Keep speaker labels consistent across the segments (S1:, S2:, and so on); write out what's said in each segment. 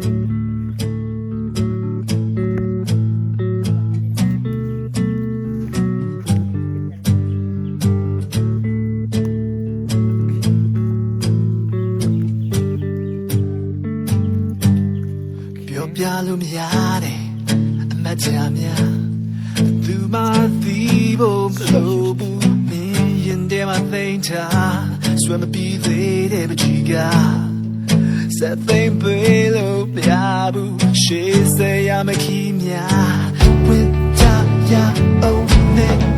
S1: ပြောပြလို့မရတဲ့အမတ်ချာများသူမသိဖို့မလိုဘူးမင်းရင်ထဲမှာသိမ့်ချဆွဲမပြီးသေးတဲ့ပချီက စက်သိမ့်ပေးလို့မရဘူးရှေးစရာမခီးများဝင်ကြရအောင်နဲ့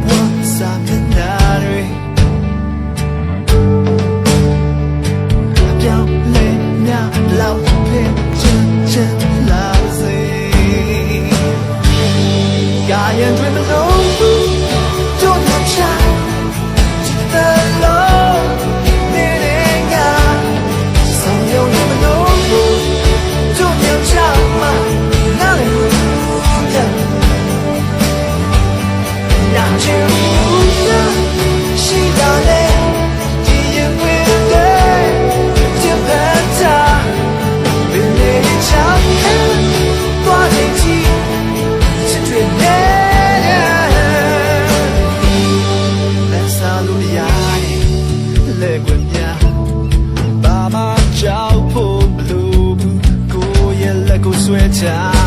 S1: switch off.